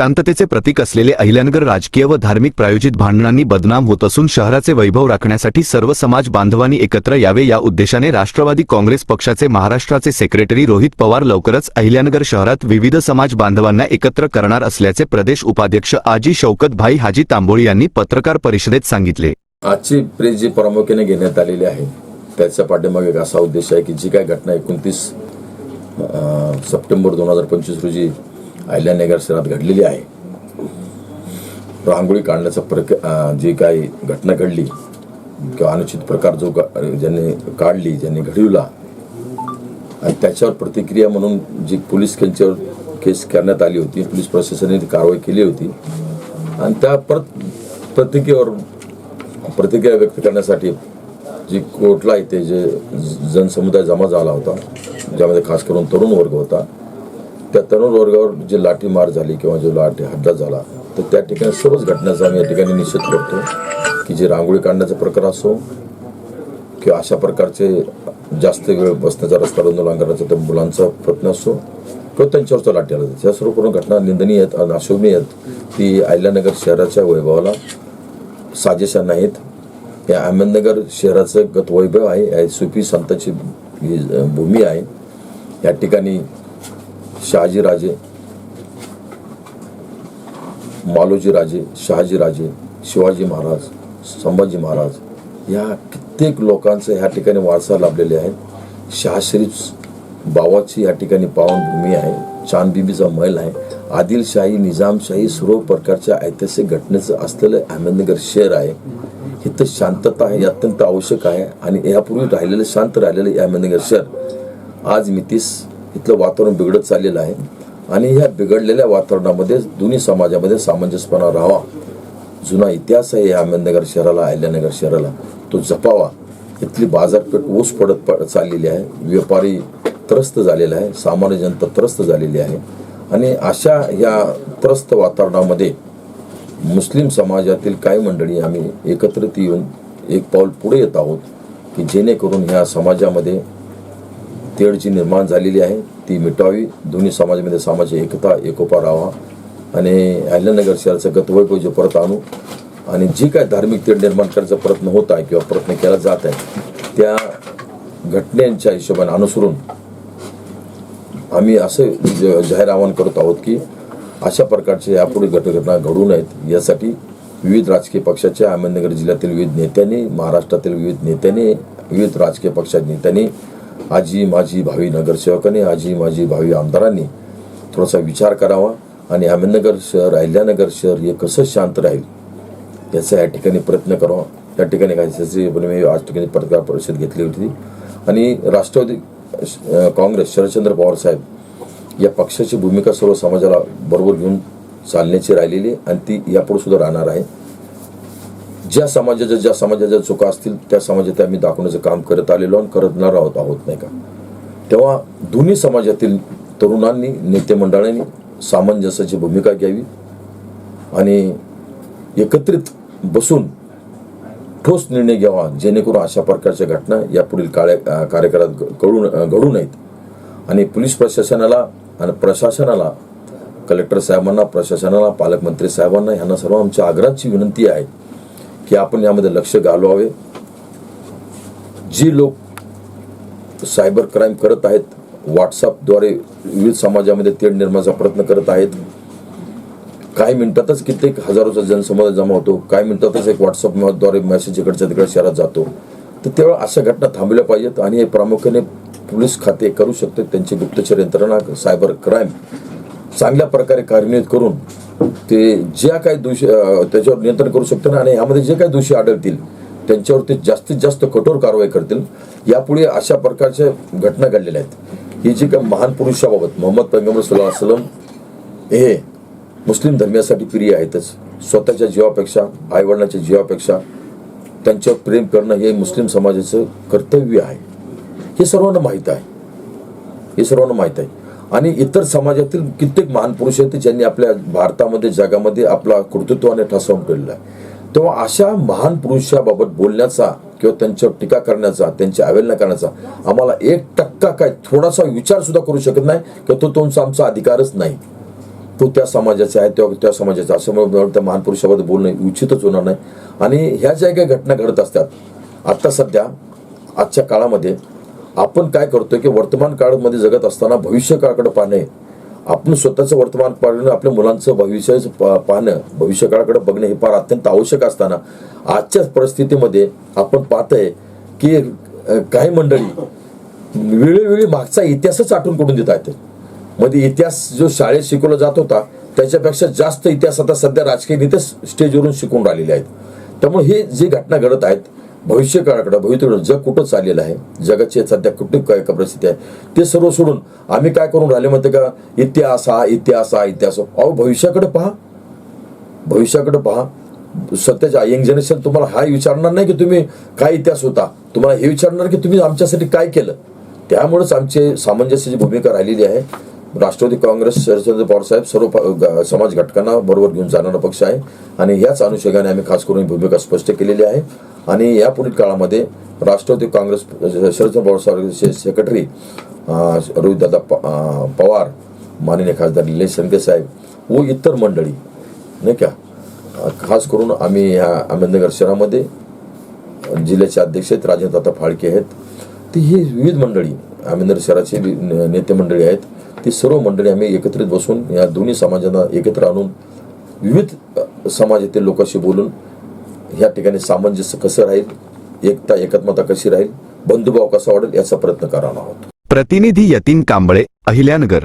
शांततेचे प्रतीक असलेले अहिल्यानगर राजकीय व धार्मिक प्रायोजित भांडणांनी बदनाम होत असून शहराचे वैभव राखण्यासाठी सर्व समाज बांधवांनी एकत्र यावे या उद्देशाने राष्ट्रवादी काँग्रेस पक्षाचे महाराष्ट्राचे सेक्रेटरी रोहित पवार लवकरच अहिल्यानगर शहरात विविध समाज बांधवांना एकत्र करणार असल्याचे प्रदेश उपाध्यक्ष आजी शौकत भाई हाजी तांबोळी यांनी पत्रकार परिषदेत सांगितले. आजची प्रेस जी प्रामुख्याने घेण्यात आलेली आहे त्याच्या पाठीमागे एक असा उद्देश आहे की जी काय घटना एकोणतीस सप्टेंबर दोन हजार पंचवीस रोजी अहिल्यानगर शहरात घडलेली आहे. रांगोळी काढण्याचा प्रक जी काही घटना घडली किंवा अनुचित प्रकार जो ज्यांनी काढली ज्यांनी घडविला आणि त्याच्यावर प्रतिक्रिया म्हणून जी पोलीस त्यांच्यावर केस करण्यात आली होती पोलीस प्रशासनाने कारवाई केली होती आणि त्या परत प्रतिक्रियेवर प्रतिक्रिया व्यक्त करण्यासाठी जी कोर्टला इथे जे जनसमुदाय जमा झाला होता ज्यामध्ये खास करून तरुण वर्ग होता त्या तरुण वर्गावर जे लाठीमार झाली किंवा जो लाठी हल्ला झाला तर त्या ठिकाणी सर्वच घटनाचा आम्ही या ठिकाणी निश्चित करतो की जे रांगोळी काढण्याचा प्रकार असो किंवा अशा प्रकारचे जास्त वेळ बसण्याचा रस्ता रुंद करण्याचा त्या मुलांचा प्रयत्न असो किंवा त्यांच्यावरचा लाठी आला या सर्व करून घटना निंदनीय आहेत आणि अशोभनीय आहेत ती अहिल्यानगर शहराच्या वैभवाला साजेशा नाहीत या अहमदनगर शहराचं गत वैभव आहे. या सुपी संताची भूमी आहे. या ठिकाणी शहाजीराजे मालोजीराजे शहाजीराजे शिवाजी महाराज संभाजी महाराज या कित्येक लोकांचं ह्या ठिकाणी वारसा लाभलेले आहे शहाशरीफ बावाची या ठिकाणी पावनभूमी आहे चांदबिबीचा महल आहे. आदिलशाही निजामशाही सर्व प्रकारच्या ऐतिहासिक घटनेचं असलेलं अहमदनगर शहर आहे. इथं शांतता आहे अत्यंत आवश्यक आहे आणि यापूर्वी राहिलेलं शांत राहिलेलं अहमदनगर शहर. आज मितीस इथलं वातावरण बिघडत चाललेलं आहे. आणि ह्या बिघडलेल्या वातावरणामध्ये दोन्ही समाजामध्ये सामंजस्यपणा राहावा. जुना इतिहास आहे या अहमदनगर शहराला अहिल्यानगर शहराला. तो जपावा. इथली बाजारपेठ ऊस पडत पडत चाललेली आहे. व्यापारी त्रस्त झालेला आहे. सामान्य जनता त्रस्त झालेली आहे. आणि अशा ह्या त्रस्त वातावरणामध्ये मुस्लिम समाजातील काही मंडळी आम्ही एकत्रित येऊन एक पाऊल पुढे येत आहोत की जेणेकरून ह्या समाजामध्ये तेढ जी निर्माण झालेली आहे. ती मिटावी. दोन्ही समाजामध्ये सामाजिक एकता एकोपा राहावा. आणि अहिल्यानगर शहराचं गतवैभव जे परत आणू. आणि जी काय धार्मिक तेढ निर्माण करायचा प्रयत्न होत आहे किंवा प्रयत्न केला जात आहे त्या घटनेच्या हिशोबाने अनुसरून आम्ही असं ज- जाहीर आवाहन करत आहोत की अशा प्रकारचे यापुढे घटघटना घडू नयेत. यासाठी विविध राजकीय पक्षाच्या अहमदनगर जिल्ह्यातील विविध नेत्यांनी महाराष्ट्रातील विविध नेत्यांनी विविध राजकीय पक्षाच्या नेत्यांनी आजी माझी भावी नगरसेवकांनी आजी माझी भावी आमदारांनी थोडासा विचार करावा आणि अहमदनगर शहर अहिल्यानगर शहर हे कसं शांत राहील याचा या ठिकाणी प्रयत्न करावा. या ठिकाणी काय मी आज ठिकाणी पत्रकार परिषद घेतली होती. आणि राष्ट्रवादी काँग्रेस शरदचंद्र पवार साहेब या पक्षाची भूमिका सर्व समाजाला बरोबर घेऊन चालण्याची राहिलेली आणि ती यापुढे सुद्धा राहणार आहे. ज्या समाजाच्या ज्या समाजाच्या चुका असतील त्या समाजात आम्ही दाखवण्याचं काम करत आलेलो आणि करणार आहोत आहोत नाही का? तेव्हा दोन्ही समाजातील तरुणांनी नेते मंडळांनी सामंजस्याची भूमिका घ्यावी आणि एकत्रित बसून ठोस निर्णय घ्यावा जेणेकरून अशा प्रकारच्या घटना यापुढील काळ्या कार्यकाळात घडून घडू घडू नयेत. आणि पोलीस प्रशासनाला आणि प्रशासनाला कलेक्टर साहेबांना प्रशासनाला पालकमंत्री साहेबांना यांना सर्व आमच्या आग्रहाची विनंती आहे की आपण यामध्ये लक्ष घालवावे. जी लोक सायबर क्राईम करत आहेत व्हॉट्सअपद्वारे विविध समाजामध्ये तेढ निर्माणाचा प्रयत्न करत आहेत. काही मिनिटातच कित्येक हजारोचा जनसमुदाय जमा होतो. काही मिनिटातच एक व्हॉट्सअपद्वारे मेसेज इकडच्या तिकडे शहरात जातो. तर तेव्हा अशा घटना थांबल्या पाहिजेत आणि हे प्रामुख्याने पोलीस खाते करू शकते त्यांची गुप्तचर यंत्रणा सायबर क्राईम चांगल्या प्रकारे कार्यान्वित करून ते ज्या काही दोषी त्याच्यावर नियंत्रण करू शकते आणि यामध्ये जे काही दोषी आढळतील त्यांच्यावर ते जास्तीत जास्त कठोर कारवाई करतील. यापुढे अशा प्रकारच्या घटना घडलेल्या आहेत. ही जी काही महान पुरुषाबाबत मोहम्मद पैगंबर सल्ला सलम हे मुस्लिम धर्मियासाठी प्रिय आहेतच. स्वतःच्या जीवापेक्षा आईवडिलांच्या जीवापेक्षा त्यांच्यावर प्रेम करणं हे मुस्लिम समाजाचं कर्तव्य आहे. हे सर्वांना माहीत आहे. हे सर्वांना माहीत आहे. आणि इतर समाजातील कित्येक महान पुरुष आहेत ज्यांनी आपल्या भारतामध्ये जगामध्ये आपला कर्तृत्वाने ठसवून ठेवलेला आहे. तेव्हा अशा महान पुरुषाबाबत बोलण्याचा किंवा त्यांच्यावर टीका करण्याचा त्यांची अवहेलना करण्याचा आम्हाला एक टक्का काय थोडासा विचार सुद्धा करू शकत नाही किंवा तो तुमचा आमचा अधिकारच नाही. तो त्या समाजाचा आहे त्या त्या समाजाचा. असं वाटतं त्या महान पुरुषाबद्दल बोलणं उचितच होणार नाही. आणि ह्या ज्या काही घटना घडत असतात आत्ता सध्या आजच्या काळामध्ये आपण काय करतोय की वर्तमान काळामध्ये जगत असताना भविष्य काळाकडे पाहणे आपण स्वतःचं वर्तमान पाहणं आपल्या मुलांचं भविष्य पाहणं भविष्य काळाकडे बघणं हे फार अत्यंत आवश्यक असताना आजच्या परिस्थितीमध्ये आपण पाहतोय की काही मंडळी वेळोवेळी मागचा इतिहासच आठवण करून देत आहेत. मध्ये इतिहास जो शाळेत शिकवला जात होता त्याच्यापेक्षा जास्त इतिहास आता सध्या राजकीय नेते स्टेजवरून शिकून राहिलेले आहेत. त्यामुळे हे जे घटना घडत आहेत भविष्यकाळाकडं भवितव्य भविष्य जग कुठं चाललेलं आहे? जगाची सध्या कुठली काय परिस्थिती आहे? ते सर्व सोडून आम्ही काय करून राहिले म्हणते का? इतिहास हा इतिहास हा इतिहास अहो भविष्याकडे पहा. भविष्याकडे पहा. सध्याच्या यंग जनरेशन तुम्हाला हा विचारणार नाही की तुम्ही काय इतिहास होता. तुम्हाला हे विचारणार की तुम्ही आमच्यासाठी काय केलं? त्यामुळेच आमचे सामंजस्याची भूमिका राहिलेली आहे. राष्ट्रवादी काँग्रेस शरदचंद्र पवारसाहेब सर्व ग- समाज घटकांना बरोबर घेऊन जाणारा पक्ष आहे. आणि ह्याच अनुषंगाने आम्ही खास करून ही भूमिका स्पष्ट केलेली आहे. आणि या पुढील काळामध्ये राष्ट्रवादी काँग्रेस शरदचंद्र पवार सेक्रेटरी रोहितदादा प- पवार माननीय खासदार निलेश संके साहेब व इतर मंडळी नाही का? खास करून आम्ही ह्या अहमदनगर शहरामध्ये जिल्ह्याचे अध्यक्ष आहेत राजेंद्रदादा फाळके आहेत. ती ही विविध मंडळी अहमदनगर शहराची नेते मंडळी आहेत. ती सर्व मंडळी आम्ही एकत्रित बसून या दोन्ही समाजांना एकत्र आणून विविध समाजातील लोकांशी बोलून ह्या ठिकाणी सामंजस्य कसं राहील एकता एकात्मता कशी राहील बंधुभाव कसा वाढेल याचा प्रयत्न करणार आहोत. प्रतिनिधी यतीन कांबळे अहिल्यानगर.